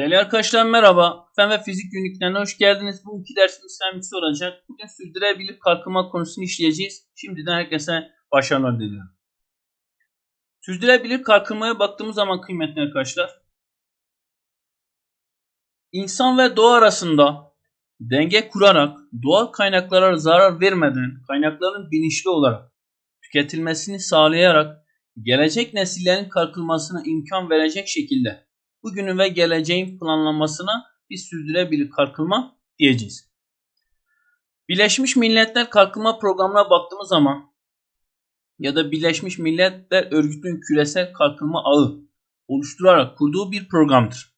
Değerli arkadaşlar merhaba. Fen ve fizik günlüklerine hoş geldiniz. Bugünkü dersimiz fen olacak. Bugün sürdürülebilir kalkınma konusunu işleyeceğiz. Şimdiden herkese başarılar diliyorum. Sürdürülebilir kalkınmaya baktığımız zaman kıymetli arkadaşlar. İnsan ve doğa arasında denge kurarak doğal kaynaklara zarar vermeden kaynakların bilinçli olarak tüketilmesini sağlayarak gelecek nesillerin kalkınmasına imkan verecek şekilde bugünün ve geleceğin planlanmasına bir sürdürülebilir kalkınma diyeceğiz. Birleşmiş Milletler Kalkınma Programı'na baktığımız zaman ya da Birleşmiş Milletler Örgütü'nün küresel kalkınma ağı oluşturarak kurduğu bir programdır.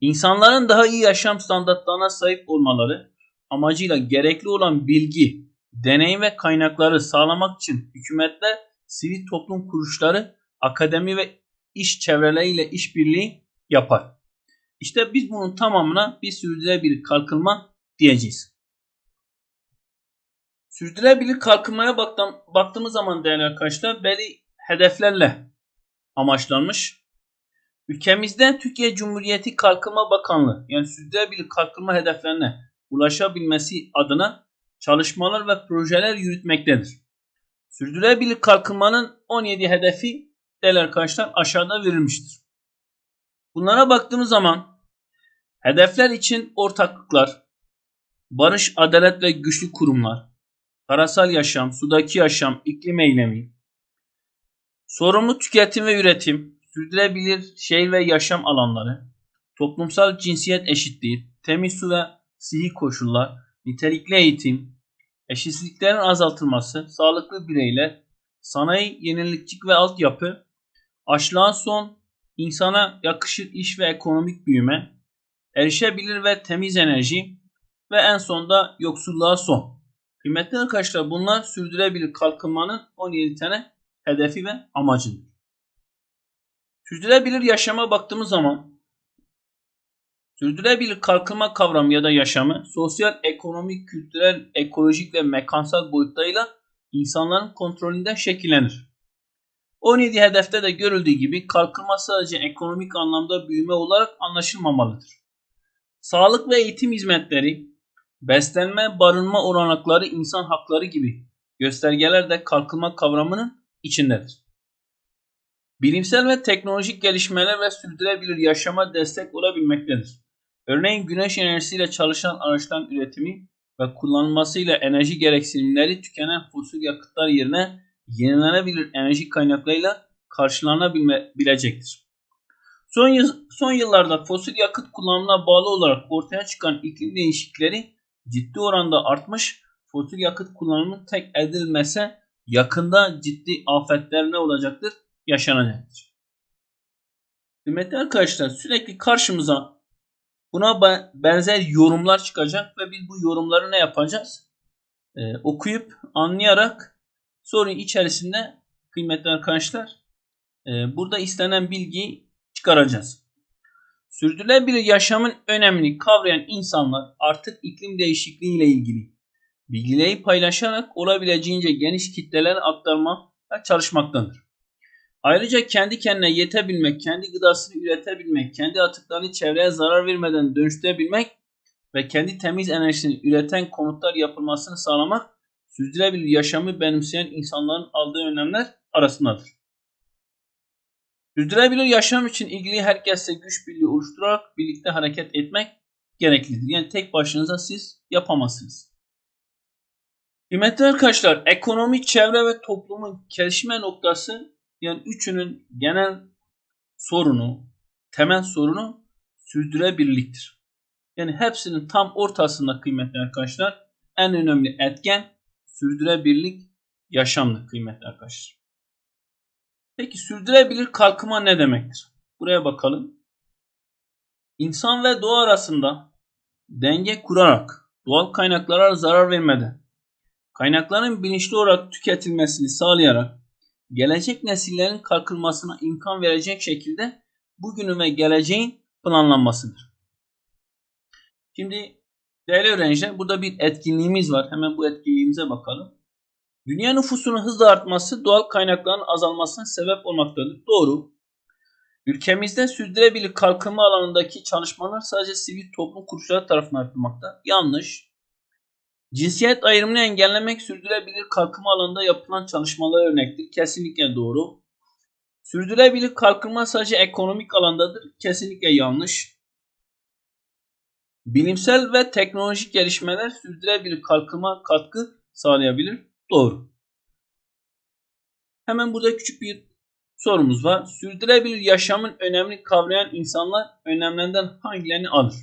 İnsanların daha iyi yaşam standartlarına sahip olmaları amacıyla gerekli olan bilgi, deneyim ve kaynakları sağlamak için hükümetler, sivil toplum kuruluşları, akademi ve iş çevreleriyle işbirliği yapar. İşte biz bunun tamamına bir sürdürülebilir kalkınma diyeceğiz. Sürdürülebilir kalkınmaya baktığımız zaman değerli arkadaşlar belli hedeflerle amaçlanmış. Ülkemizde Türkiye Cumhuriyeti Kalkınma Bakanlığı yani sürdürülebilir kalkınma hedeflerine ulaşabilmesi adına çalışmalar ve projeler yürütmektedir. Sürdürülebilir kalkınmanın 17 hedefi değerli arkadaşlar aşağıda verilmiştir. Bunlara baktığımız zaman hedefler için ortaklıklar, barış, adalet ve güçlü kurumlar, parasal yaşam, sudaki yaşam, iklim eylemi, sorumlu tüketim ve üretim, sürdürülebilir şehir ve yaşam alanları, toplumsal cinsiyet eşitliği, temiz su ve sihi koşullar, nitelikli eğitim, eşitsizliklerin azaltılması, sağlıklı bireyler, sanayi, yenilikçi ve altyapı, Açlığa son, insana yakışır iş ve ekonomik büyüme, erişebilir ve temiz enerji ve en sonda yoksulluğa son. Kıymetli arkadaşlar bunlar sürdürülebilir kalkınmanın 17 tane hedefi ve amacıdır. Sürdürülebilir yaşama baktığımız zaman sürdürülebilir kalkınma kavramı ya da yaşamı sosyal, ekonomik, kültürel, ekolojik ve mekansal boyutlarıyla insanların kontrolünden şekillenir. 17 hedefte de görüldüğü gibi kalkınma sadece ekonomik anlamda büyüme olarak anlaşılmamalıdır. Sağlık ve eğitim hizmetleri, beslenme, barınma olanakları, insan hakları gibi göstergeler de kalkınma kavramının içindedir. Bilimsel ve teknolojik gelişmeler ve sürdürülebilir yaşama destek olabilmektedir. Örneğin güneş enerjisiyle çalışan araçların üretimi ve kullanılmasıyla enerji gereksinimleri tükenen fosil yakıtlar yerine yenilenebilir enerji kaynaklarıyla karşılanabilecektir. Son, yıl, son yıllarda fosil yakıt kullanımına bağlı olarak ortaya çıkan iklim değişiklikleri ciddi oranda artmış. Fosil yakıt kullanımının tek edilmese yakında ciddi afetler ne olacaktır? Yaşanacaktır. Kıymetli arkadaşlar sürekli karşımıza buna benzer yorumlar çıkacak ve biz bu yorumları ne yapacağız? Ee, okuyup anlayarak sorun içerisinde kıymetli arkadaşlar e, burada istenen bilgiyi çıkaracağız. Sürdürülebilir yaşamın önemini kavrayan insanlar artık iklim değişikliği ile ilgili bilgileri paylaşarak olabileceğince geniş kitlelere aktarma çalışmaktadır. Ayrıca kendi kendine yetebilmek, kendi gıdasını üretebilmek, kendi atıklarını çevreye zarar vermeden dönüştürebilmek ve kendi temiz enerjisini üreten konutlar yapılmasını sağlamak sürdürülebilir yaşamı benimseyen insanların aldığı önlemler arasındadır. Sürdürülebilir yaşam için ilgili herkesle güç birliği oluşturarak birlikte hareket etmek gereklidir. Yani tek başınıza siz yapamazsınız. Kıymetli arkadaşlar, ekonomi, çevre ve toplumun gelişme noktası yani üçünün genel sorunu, temel sorunu sürdürülebilirliktir. Yani hepsinin tam ortasında kıymetli arkadaşlar en önemli etken sürdürebilirlik yaşamlı kıymetli arkadaşlar. Peki sürdürebilir kalkınma ne demektir? Buraya bakalım. İnsan ve doğa arasında denge kurarak doğal kaynaklara zarar vermeden kaynakların bilinçli olarak tüketilmesini sağlayarak gelecek nesillerin kalkınmasına imkan verecek şekilde bugünün ve geleceğin planlanmasıdır. Şimdi Değerli öğrenciler burada bir etkinliğimiz var. Hemen bu etkinliğimize bakalım. Dünya nüfusunun hızla artması doğal kaynakların azalmasına sebep olmaktadır. Doğru. Ülkemizde sürdürülebilir kalkınma alanındaki çalışmalar sadece sivil toplum kuruluşları tarafından yapılmakta. Yanlış. Cinsiyet ayrımını engellemek sürdürülebilir kalkınma alanında yapılan çalışmalara örnektir. Kesinlikle doğru. Sürdürülebilir kalkınma sadece ekonomik alandadır. Kesinlikle yanlış. Bilimsel ve teknolojik gelişmeler sürdürülebilir kalkınma katkı sağlayabilir. Doğru. Hemen burada küçük bir sorumuz var. Sürdürülebilir yaşamın önemini kavrayan insanlar önemlerinden hangilerini alır?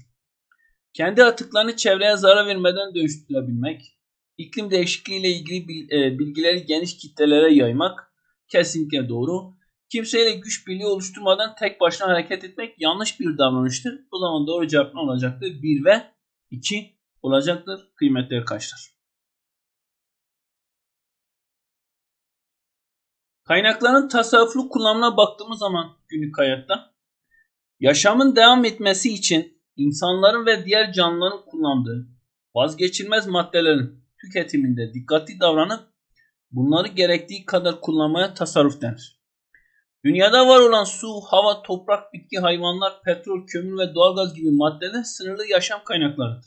Kendi atıklarını çevreye zarar vermeden dönüştürebilmek, iklim değişikliği ile ilgili e, bilgileri geniş kitlelere yaymak kesinlikle doğru. Kimseyle güç birliği oluşturmadan tek başına hareket etmek yanlış bir davranıştır. O zaman doğru cevap ne olacaktır? 1 ve 2 olacaktır kıymetli arkadaşlar. Kaynakların tasarruflu kullanımına baktığımız zaman günlük hayatta yaşamın devam etmesi için insanların ve diğer canlıların kullandığı vazgeçilmez maddelerin tüketiminde dikkatli davranıp bunları gerektiği kadar kullanmaya tasarruf denir. Dünyada var olan su, hava, toprak, bitki, hayvanlar, petrol, kömür ve doğalgaz gibi maddeler sınırlı yaşam kaynaklarıdır.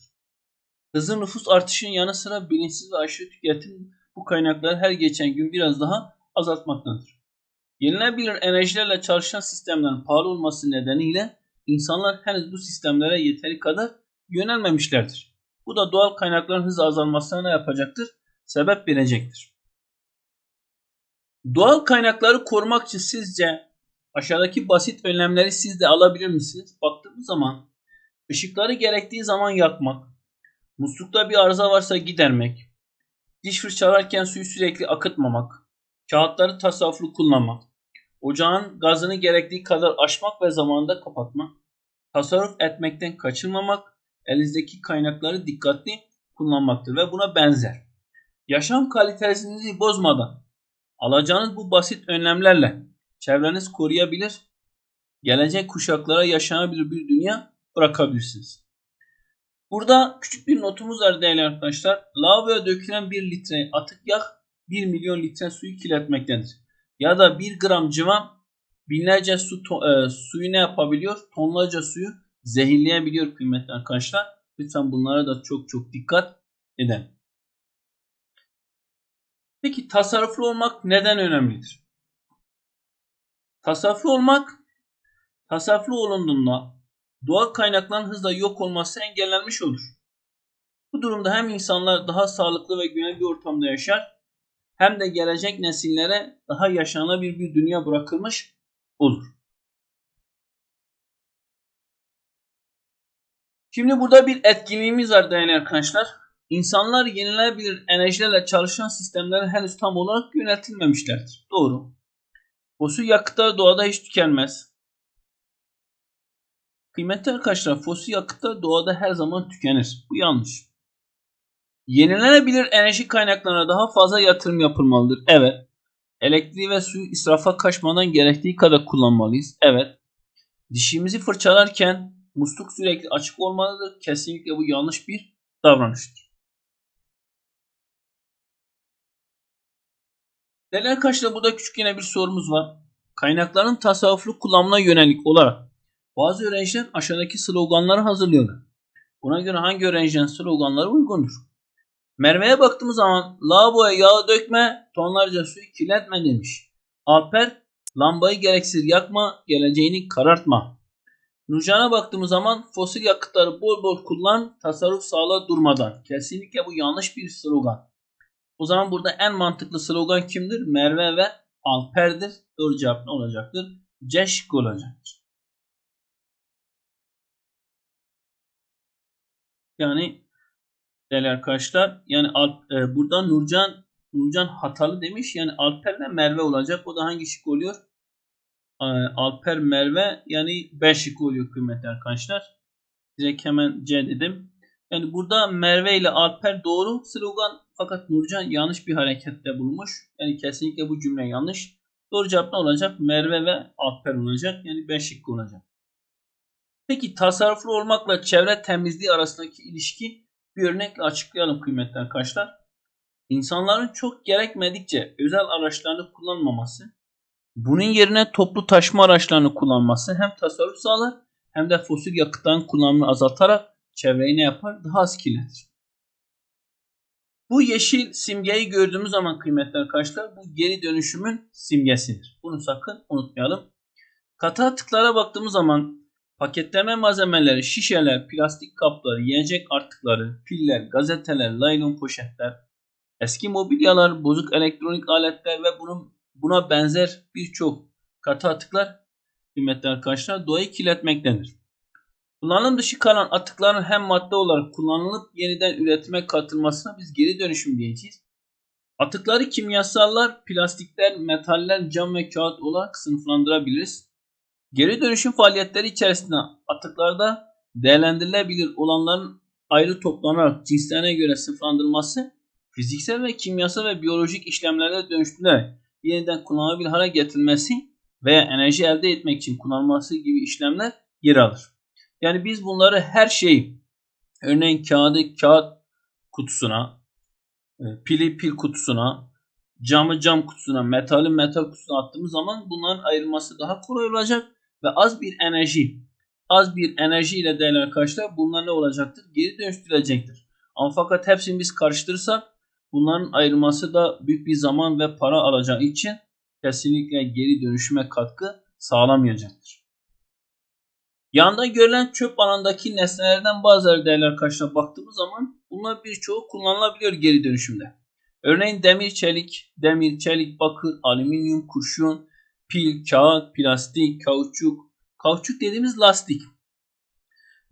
Hızlı nüfus artışının yanı sıra bilinçsiz ve aşırı tüketim bu kaynakları her geçen gün biraz daha azaltmaktadır. Yenilebilir enerjilerle çalışan sistemlerin pahalı olması nedeniyle insanlar henüz bu sistemlere yeteri kadar yönelmemişlerdir. Bu da doğal kaynakların hızla azalmasına ne yapacaktır? Sebep verecektir. Doğal kaynakları korumak için sizce aşağıdaki basit önlemleri siz de alabilir misiniz? Baktığımız zaman ışıkları gerektiği zaman yakmak, muslukta bir arıza varsa gidermek, diş fırçalarken suyu sürekli akıtmamak, kağıtları tasarruflu kullanmak, ocağın gazını gerektiği kadar açmak ve zamanında kapatmak, tasarruf etmekten kaçınmamak, elinizdeki kaynakları dikkatli kullanmaktır ve buna benzer. Yaşam kalitenizi bozmadan alacağınız bu basit önlemlerle çevreniz koruyabilir, gelecek kuşaklara yaşanabilir bir dünya bırakabilirsiniz. Burada küçük bir notumuz var değerli arkadaşlar. Lavaboya dökülen bir litre atık yağ 1 milyon litre suyu kirletmektedir. Ya da 1 gram cıva binlerce su e, suyu ne yapabiliyor? Tonlarca suyu zehirleyebiliyor kıymetli arkadaşlar. Lütfen bunlara da çok çok dikkat edin. Peki tasarruflu olmak neden önemlidir? Tasarruflu olmak tasarruflu olunduğunda doğal kaynakların hızla yok olması engellenmiş olur. Bu durumda hem insanlar daha sağlıklı ve güvenli bir ortamda yaşar hem de gelecek nesillere daha yaşanabilir bir dünya bırakılmış olur. Şimdi burada bir etkinliğimiz var değerli arkadaşlar. İnsanlar yenilenebilir enerjilerle çalışan sistemlere henüz tam olarak yöneltilmemişlerdir. Doğru. Fosil yakıtlar doğada hiç tükenmez. Kıymetli arkadaşlar fosil yakıtlar doğada her zaman tükenir. Bu yanlış. Yenilenebilir enerji kaynaklarına daha fazla yatırım yapılmalıdır. Evet. Elektriği ve suyu israfa kaçmadan gerektiği kadar kullanmalıyız. Evet. Dişimizi fırçalarken musluk sürekli açık olmalıdır. Kesinlikle bu yanlış bir davranıştır. Değerli arkadaşlar burada küçük yine bir sorumuz var. Kaynakların tasarruflu kullanımına yönelik olarak bazı öğrenciler aşağıdaki sloganları hazırlıyorlar. Buna göre hangi öğrencinin sloganları uygundur? Merve'ye baktığımız zaman lavaboya yağ dökme, tonlarca suyu kirletme demiş. Alper lambayı gereksiz yakma, geleceğini karartma. Nurcan'a baktığımız zaman fosil yakıtları bol bol kullan, tasarruf sağla durmadan. Kesinlikle bu yanlış bir slogan. O zaman burada en mantıklı slogan kimdir? Merve ve Alper'dir. Doğru cevap ne olacaktır? C şıkkı olacaktır. Yani değerli arkadaşlar. Yani Alp, e, buradan Nurcan Nurcan hatalı demiş. Yani Alper ve Merve olacak. O da hangi şık oluyor? E, Alper Merve yani B şık oluyor kıymetli arkadaşlar. Direkt hemen C dedim. Yani burada Merve ile Alper doğru slogan fakat Nurcan yanlış bir harekette bulmuş. Yani kesinlikle bu cümle yanlış. Doğru cevap ne olacak? Merve ve Alper olacak. Yani B şıkkı olacak. Peki tasarruflu olmakla çevre temizliği arasındaki ilişki bir örnekle açıklayalım kıymetli arkadaşlar. İnsanların çok gerekmedikçe özel araçlarını kullanmaması Bunun yerine toplu taşıma araçlarını kullanması hem tasarruf sağlar hem de fosil yakıtların kullanımını azaltarak çevreyi ne yapar? Daha az kirletir. Bu yeşil simgeyi gördüğümüz zaman kıymetli arkadaşlar bu geri dönüşümün simgesidir. Bunu sakın unutmayalım. Katı atıklara baktığımız zaman paketleme malzemeleri, şişeler, plastik kaplar, yiyecek artıkları, piller, gazeteler, laylon poşetler, eski mobilyalar, bozuk elektronik aletler ve bunun buna benzer birçok katı atıklar kıymetli arkadaşlar doğayı kirletmektedir. Kullanım dışı kalan atıkların hem madde olarak kullanılıp yeniden üretime katılmasına biz geri dönüşüm diyeceğiz. Atıkları kimyasallar, plastikler, metaller, cam ve kağıt olarak sınıflandırabiliriz. Geri dönüşüm faaliyetleri içerisinde atıklarda değerlendirilebilir olanların ayrı toplanarak cinslerine göre sınıflandırılması, fiziksel ve kimyasal ve biyolojik işlemlerle dönüştürülerek yeniden kullanılabilir hale getirilmesi veya enerji elde etmek için kullanılması gibi işlemler yer alır. Yani biz bunları her şeyi örneğin kağıdı kağıt kutusuna, e, pili pil kutusuna, camı cam kutusuna, metali metal kutusuna attığımız zaman bunların ayrılması daha kolay olacak ve az bir enerji, az bir enerji ile değerli arkadaşlar bunlar ne olacaktır? Geri dönüştürülecektir. Ama fakat hepsini biz karıştırırsak bunların ayrılması da büyük bir zaman ve para alacağı için kesinlikle geri dönüşüme katkı sağlamayacaktır. Yanda görülen çöp alanındaki nesnelerden bazıları değerli arkadaşlar baktığımız zaman bunlar birçoğu kullanılabiliyor geri dönüşümde. Örneğin demir, çelik, demir, çelik, bakır, alüminyum, kurşun, pil, kağıt, plastik, kauçuk, kauçuk dediğimiz lastik,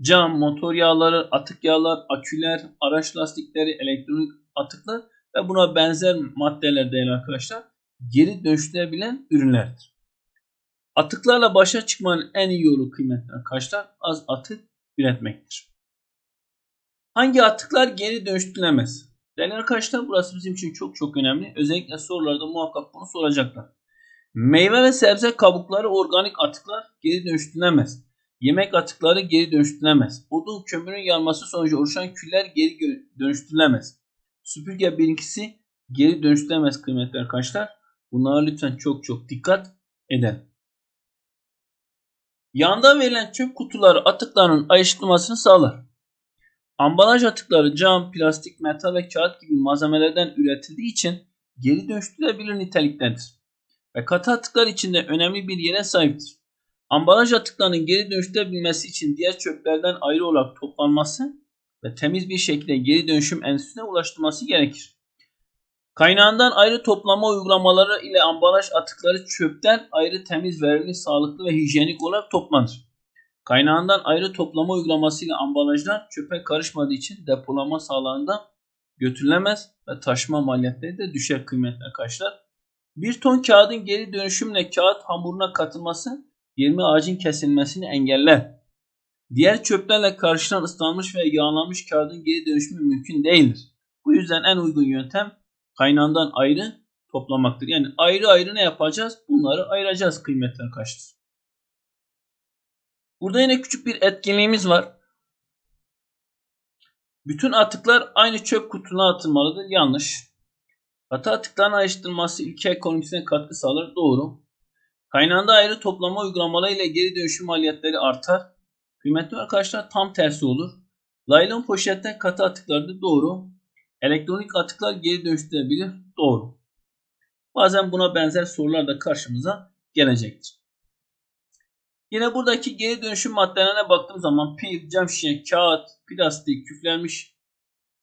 cam, motor yağları, atık yağlar, aküler, araç lastikleri, elektronik atıklar ve buna benzer maddeler değerli arkadaşlar geri dönüştürülebilen ürünlerdir. Atıklarla başa çıkmanın en iyi yolu kıymetli arkadaşlar az atık üretmektir. Hangi atıklar geri dönüştürülemez? Değerli arkadaşlar burası bizim için çok çok önemli. Özellikle sorularda muhakkak bunu soracaklar. Meyve ve sebze kabukları organik atıklar geri dönüştürülemez. Yemek atıkları geri dönüştürülemez. Odun kömürün yanması sonucu oluşan küller geri dönüştürülemez. Süpürge birinkisi geri dönüştürülemez kıymetli arkadaşlar. Bunlara lütfen çok çok dikkat edin. Yanda verilen çöp kutuları atıklarının ayrıştırılmasını sağlar. Ambalaj atıkları cam, plastik, metal ve kağıt gibi malzemelerden üretildiği için geri dönüştürülebilir niteliktedir. Ve katı atıklar içinde önemli bir yere sahiptir. Ambalaj atıklarının geri dönüştürülebilmesi için diğer çöplerden ayrı olarak toplanması ve temiz bir şekilde geri dönüşüm enstitüsüne ulaştırılması gerekir. Kaynağından ayrı toplama uygulamaları ile ambalaj atıkları çöpten ayrı temiz, verimli, sağlıklı ve hijyenik olarak toplanır. Kaynağından ayrı toplama uygulaması ile ambalajlar çöpe karışmadığı için depolama sağlığında götürülemez ve taşıma maliyetleri de düşer kıymetli arkadaşlar. Bir ton kağıdın geri dönüşümle kağıt hamuruna katılması 20 ağacın kesilmesini engeller. Diğer çöplerle karışılan ıslanmış ve yağlanmış kağıdın geri dönüşümü mümkün değildir. Bu yüzden en uygun yöntem kaynağından ayrı toplamaktır. Yani ayrı ayrı ne yapacağız? Bunları ayıracağız kıymetli arkadaşlar. Burada yine küçük bir etkinliğimiz var. Bütün atıklar aynı çöp kutusuna atılmalıdır. Yanlış. Katı atıkların ayrıştırılması ülke ekonomisine katkı sağlar. Doğru. Kaynağında ayrı toplama uygulamalarıyla geri dönüşüm maliyetleri artar. Kıymetli arkadaşlar tam tersi olur. Laylon poşetten katı atıklarda doğru. Elektronik atıklar geri dönüştürülebilir. Doğru. Bazen buna benzer sorular da karşımıza gelecektir. Yine buradaki geri dönüşüm maddelerine baktığım zaman pil, cam şişe, kağıt, plastik, küflenmiş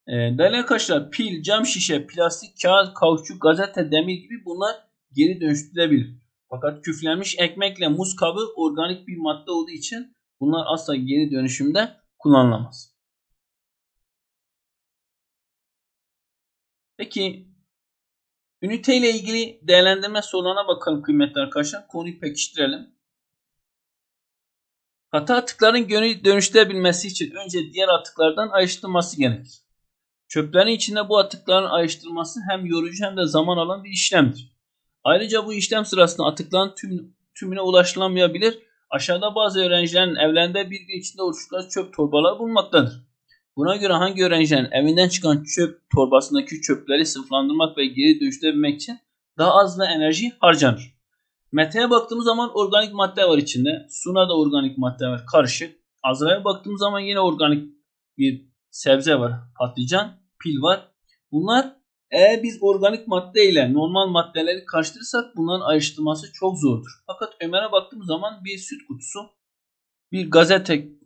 e, değerli arkadaşlar pil, cam şişe, plastik, kağıt, kauçuk, gazete, demir gibi bunlar geri dönüştürülebilir. Fakat küflenmiş ekmekle muz kabı organik bir madde olduğu için bunlar asla geri dönüşümde kullanılamaz. Peki ünite ile ilgili değerlendirme sorularına bakalım kıymetli arkadaşlar. Konuyu pekiştirelim. Katı atıkların dönüştürebilmesi için önce diğer atıklardan ayrıştırılması gerekir. Çöplerin içinde bu atıkların ayrıştırılması hem yorucu hem de zaman alan bir işlemdir. Ayrıca bu işlem sırasında atıkların tüm, tümüne ulaşılamayabilir. Aşağıda bazı öğrencilerin evlerinde bir gün içinde oluştukları çöp torbaları bulunmaktadır. Buna göre hangi öğrencilerin evinden çıkan çöp torbasındaki çöpleri sınıflandırmak ve geri dönüştürebilmek için daha az ve enerji harcanır? Mete'ye baktığımız zaman organik madde var içinde. Suna da organik madde var karışık. Azra'ya baktığımız zaman yine organik bir sebze var. Patlıcan, pil var. Bunlar eğer biz organik madde ile normal maddeleri karıştırırsak bunların ayrıştırması çok zordur. Fakat Ömer'e baktığımız zaman bir süt kutusu, bir gazete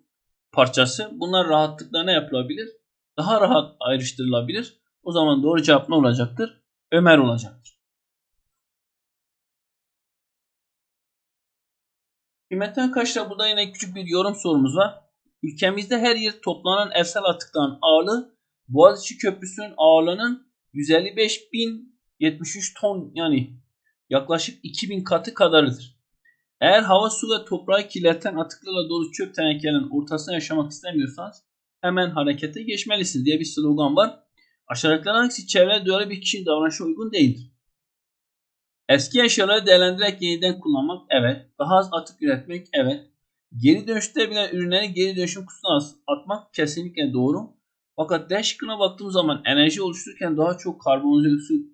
parçası bunlar rahatlıkla ne yapılabilir? Daha rahat ayrıştırılabilir. O zaman doğru cevap ne olacaktır? Ömer olacaktır. Kıymetli arkadaşlar burada yine küçük bir yorum sorumuz var. Ülkemizde her yıl toplanan evsel atıkların ağırlığı Boğaziçi Köprüsü'nün ağırlığının 155.073 ton yani yaklaşık 2000 katı kadarıdır. Eğer hava, su ve toprağı kirleten atıklarla dolu çöp tenekelerinin ortasında yaşamak istemiyorsanız hemen harekete geçmelisiniz diye bir slogan var. Aşağıdakilerden hangisi çevre duyarlı bir kişinin davranışa uygun değildir? Eski eşyaları değerlendirerek yeniden kullanmak evet. Daha az atık üretmek evet. Geri dönüşte bile ürünleri geri dönüşüm kutusuna atmak kesinlikle doğru. Fakat D şıkkına baktığım zaman enerji oluştururken daha çok karbondioksit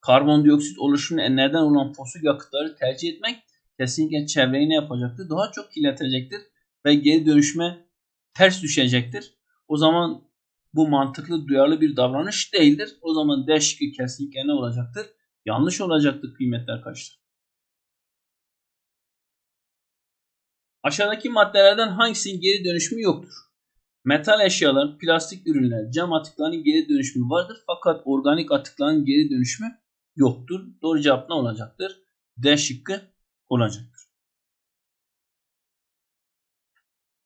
karbondioksit oluşumuna neden olan fosil yakıtları tercih etmek kesinlikle çevreyi ne yapacaktır? Daha çok kirletecektir ve geri dönüşme ters düşecektir. O zaman bu mantıklı duyarlı bir davranış değildir. O zaman D şıkkı kesinlikle ne olacaktır? Yanlış olacaktır kıymetli arkadaşlar. Aşağıdaki maddelerden hangisinin geri dönüşümü yoktur? Metal eşyalar, plastik ürünler, cam atıklarının geri dönüşümü vardır fakat organik atıkların geri dönüşümü yoktur. Doğru cevap ne olacaktır? D şıkkı olacaktır.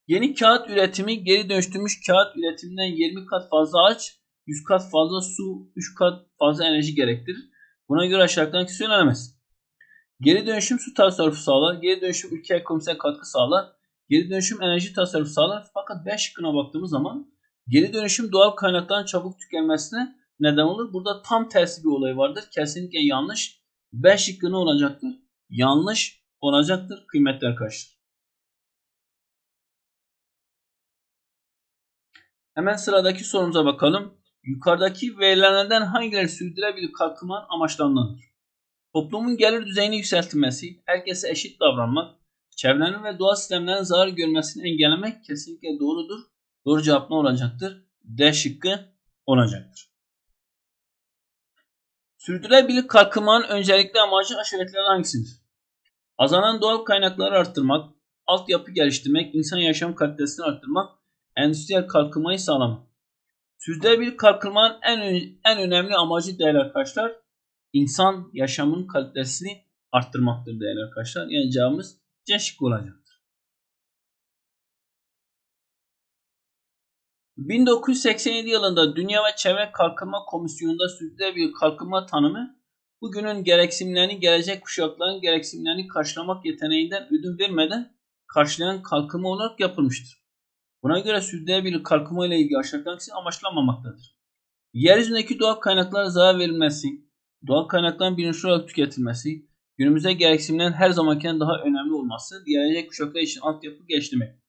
Yeni kağıt üretimi geri dönüştürmüş kağıt üretiminden 20 kat fazla ağaç, 100 kat fazla su, 3 kat fazla enerji gerektirir. Buna göre aşağıdaki söylenemez. Geri dönüşüm su tasarrufu sağlar. Geri dönüşüm ülke ekonomisine katkı sağlar. Geri dönüşüm enerji tasarrufu sağlar. Fakat B şıkkına baktığımız zaman geri dönüşüm doğal kaynakların çabuk tükenmesine neden olur. Burada tam tersi bir olay vardır. Kesinlikle yanlış. B şıkkı ne olacaktır? Yanlış olacaktır kıymetli arkadaşlar. Hemen sıradaki sorumuza bakalım. Yukarıdaki verilenlerden hangileri sürdürülebilir kalkınmanın amaçlarındandır? Toplumun gelir düzeyini yükseltilmesi, herkese eşit davranmak, çevrenin ve doğa sistemlerinin zarar görmesini engellemek kesinlikle doğrudur. Doğru cevap ne olacaktır? D şıkkı olacaktır. Sürdürülebilir kalkınmanın öncelikli amacı aşağıdakilerden hangisidir? Azalan doğal kaynakları arttırmak, altyapı geliştirmek, insan yaşam kalitesini arttırmak, endüstriyel kalkınmayı sağlamak. Sürdürülebilir kalkınmanın en, en önemli amacı değerli arkadaşlar, insan yaşamın kalitesini arttırmaktır değerli arkadaşlar. Yani cevabımız C şıkkı olacaktır. 1987 yılında Dünya ve Çevre Kalkınma Komisyonu'nda sürdürülebilir kalkınma tanımı bugünün gereksinimlerini gelecek kuşakların gereksinimlerini karşılamak yeteneğinden ödün vermeden karşılayan kalkınma olarak yapılmıştır. Buna göre sürdürülebilir kalkınma ile ilgili aşağıdakiler amaçlanmamaktadır. Yeryüzündeki doğal kaynaklara zarar verilmesi, doğal kaynakların bilinçli olarak tüketilmesi, günümüzde gereksinimlerin her zamankinden daha önemli olması, gelecek kuşaklar için altyapı geliştirmek.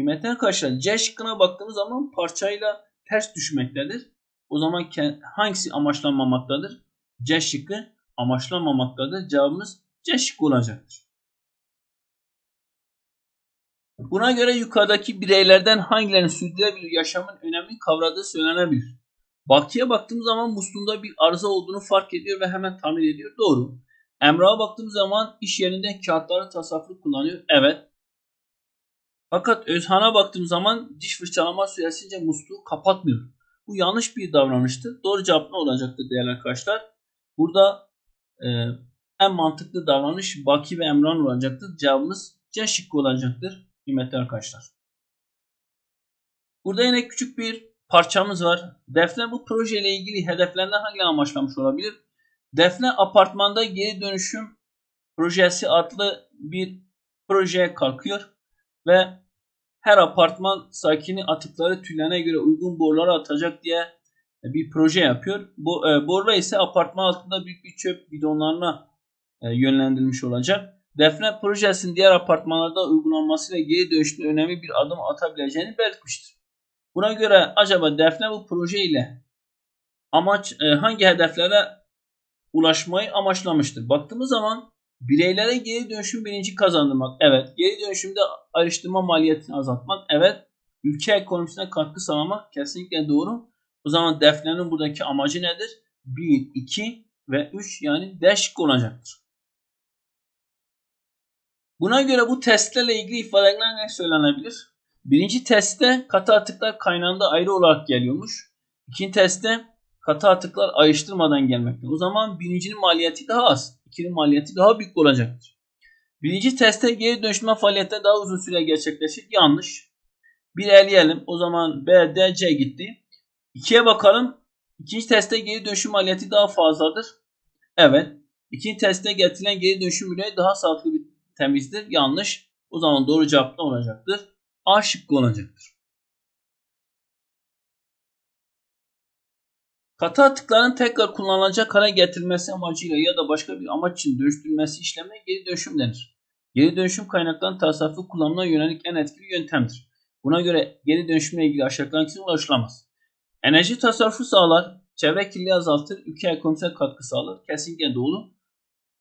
Kıymetli arkadaşlar C şıkkına baktığımız zaman parçayla ters düşmektedir. O zaman hangisi amaçlanmamaktadır? C şıkkı amaçlanmamaktadır. Cevabımız C şıkkı olacaktır. Buna göre yukarıdaki bireylerden hangilerinin sürdürülebilir yaşamın önemli kavradığı söylenebilir. Baktıya baktığımız zaman musluğunda bir arıza olduğunu fark ediyor ve hemen tamir ediyor. Doğru. Emrah'a baktığımız zaman iş yerinde kağıtları tasarruflu kullanıyor. Evet. Fakat Özhan'a baktığım zaman diş fırçalama süresince musluğu kapatmıyor. Bu yanlış bir davranıştır. Doğru cevap ne olacaktır değerli arkadaşlar? Burada e, en mantıklı davranış Baki ve Emrah'ın olacaktır. Cevabımız C şıkkı olacaktır kıymetli arkadaşlar. Burada yine küçük bir parçamız var. Defne bu projeyle ilgili hedeflerinden hangi amaçlamış olabilir? Defne apartmanda geri dönüşüm projesi adlı bir projeye kalkıyor ve her apartman sakini atıkları tülene göre uygun borulara atacak diye bir proje yapıyor. Bu e, borular ise apartman altında büyük bir çöp bidonlarına e, yönlendirilmiş olacak. Defne projesinin diğer apartmanlarda uygulanmasıyla geri dönüşte önemli bir adım atabileceğini belirtmiştir. Buna göre acaba Defne bu proje ile amaç e, hangi hedeflere ulaşmayı amaçlamıştır? Baktığımız zaman Bireylere geri dönüşüm bilinci kazandırmak. Evet. Geri dönüşümde ayrıştırma maliyetini azaltmak. Evet. Ülke ekonomisine katkı sağlamak. Kesinlikle doğru. O zaman defnenin buradaki amacı nedir? 1, 2 ve 3 yani D şıkkı olacaktır. Buna göre bu testlerle ilgili ifadeler ne söylenebilir? Birinci testte katı atıklar kaynağında ayrı olarak geliyormuş. İkinci testte katı atıklar ayrıştırmadan gelmekte. O zaman birincinin maliyeti daha az. İkinin maliyeti daha büyük olacaktır. Birinci testte geri dönüşme faaliyette daha uzun süre gerçekleşir. Yanlış. Bir eleyelim. O zaman B, D, C gitti. İkiye bakalım. İkinci testte geri dönüşüm maliyeti daha fazladır. Evet. İkinci testte getirilen geri dönüşüm ürünü daha sağlıklı bir temizdir. Yanlış. O zaman doğru cevap ne olacaktır? A şıkkı olacaktır. Katı atıkların tekrar kullanılacak hale getirilmesi amacıyla ya da başka bir amaç için dönüştürülmesi işleme geri dönüşüm denir. Geri dönüşüm kaynaklarının tasarruflu kullanımına yönelik en etkili yöntemdir. Buna göre geri dönüşümle ilgili aşağıdaki ulaşılamaz. Enerji tasarrufu sağlar, çevre kirliliği azaltır, ülke ekonomisine katkı sağlar. Kesinlikle doğru.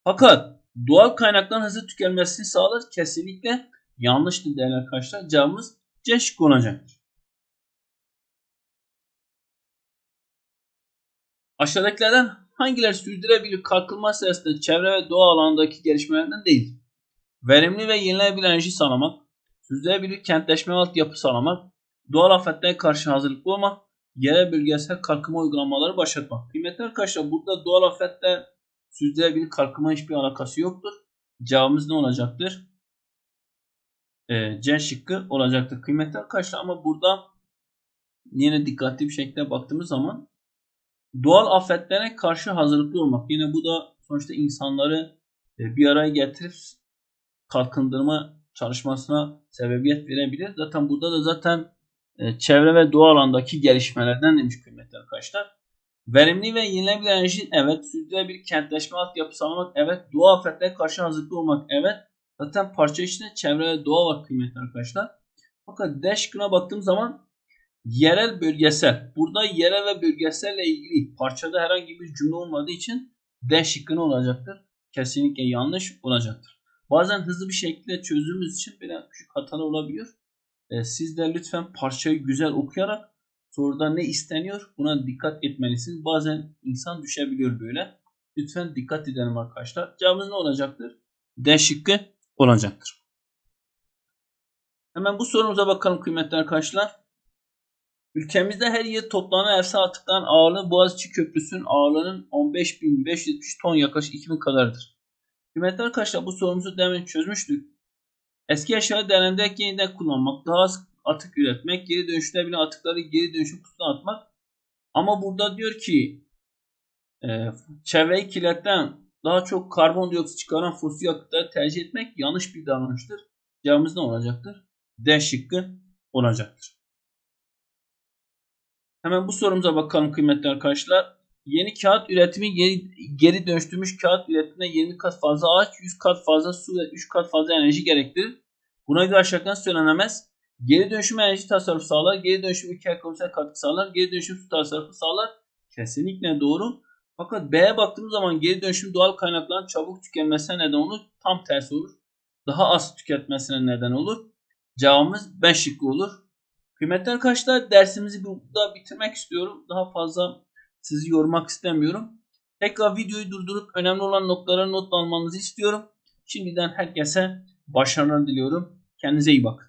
Fakat doğal kaynakların hızlı tükenmesini sağlar. Kesinlikle yanlıştır değerli arkadaşlar. Cevabımız C şıkkı olacaktır. Aşağıdakilerden hangileri sürdürülebilir kalkınma sırasında çevre ve doğa alanındaki gelişmelerden değil? Verimli ve yenilenebilir enerji sağlamak, sürdürülebilir kentleşme altyapı sağlamak, doğal afetlere karşı hazırlıklı olmak, yerel bölgesel kalkınma uygulamaları başlatmak. Kıymetli arkadaşlar burada doğal afetle sürdürülebilir kalkınma hiçbir alakası yoktur. Cevabımız ne olacaktır? Ee, C şıkkı olacaktır. Kıymetli arkadaşlar ama burada yine dikkatli bir şekilde baktığımız zaman doğal afetlere karşı hazırlıklı olmak. Yine bu da sonuçta insanları e, bir araya getirip kalkındırma çalışmasına sebebiyet verebilir. Zaten burada da zaten e, çevre ve doğa alandaki gelişmelerden demiş kıymetli arkadaşlar. Verimli ve yenilenebilir enerji evet. Sürdürülebilir kentleşme altyapı sağlamak evet. Doğa afetlere karşı hazırlıklı olmak evet. Zaten parça içinde çevre ve doğa var kıymetli arkadaşlar. Fakat D şıkkına baktığım zaman yerel bölgesel. Burada yerel ve bölgeselle ilgili parçada herhangi bir cümle olmadığı için D şıkkı olacaktır? Kesinlikle yanlış olacaktır. Bazen hızlı bir şekilde çözdüğümüz için böyle küçük hatalar olabiliyor. Ee, siz de lütfen parçayı güzel okuyarak soruda ne isteniyor buna dikkat etmelisiniz. Bazen insan düşebiliyor böyle. Lütfen dikkat edelim arkadaşlar. Cevabımız ne olacaktır? D şıkkı olacaktır. Hemen bu sorumuza bakalım kıymetli arkadaşlar. Ülkemizde her yıl toplanan evsel atıkların ağırlığı Boğaziçi Köprüsü'nün ağırlığının 15.570 ton yaklaşık 2000 kadardır. Kıymetli arkadaşlar bu sorumuzu demin çözmüştük. Eski eşyaları değerlendirerek yeniden kullanmak, daha az atık üretmek, geri dönüştürülebilen atıkları geri dönüşüm kutusuna atmak. Ama burada diyor ki e, çevreyi kirleten daha çok karbondioksit çıkaran fosil yakıtları tercih etmek yanlış bir davranıştır. Cevabımız ne olacaktır? D şıkkı olacaktır. Hemen bu sorumuza bakalım kıymetli arkadaşlar. Yeni kağıt üretimi geri, geri dönüştürmüş kağıt üretimine 20 kat fazla ağaç, 100 kat fazla su ve 3 kat fazla enerji gerektirir. Buna göre aşağıdan söylenemez. Geri dönüşüm enerji tasarrufu sağlar. Geri dönüşüm ülke ekonomisine katkı sağlar. Geri dönüşüm su tasarrufu sağlar. Kesinlikle doğru. Fakat B'ye baktığımız zaman geri dönüşüm doğal kaynakların çabuk tükenmesine neden olur. Tam tersi olur. Daha az tüketmesine neden olur. Cevabımız B şıkkı olur. Kıymetli arkadaşlar dersimizi burada bitirmek istiyorum. Daha fazla sizi yormak istemiyorum. Tekrar videoyu durdurup önemli olan noktalara not almanızı istiyorum. Şimdiden herkese başarılar diliyorum. Kendinize iyi bakın.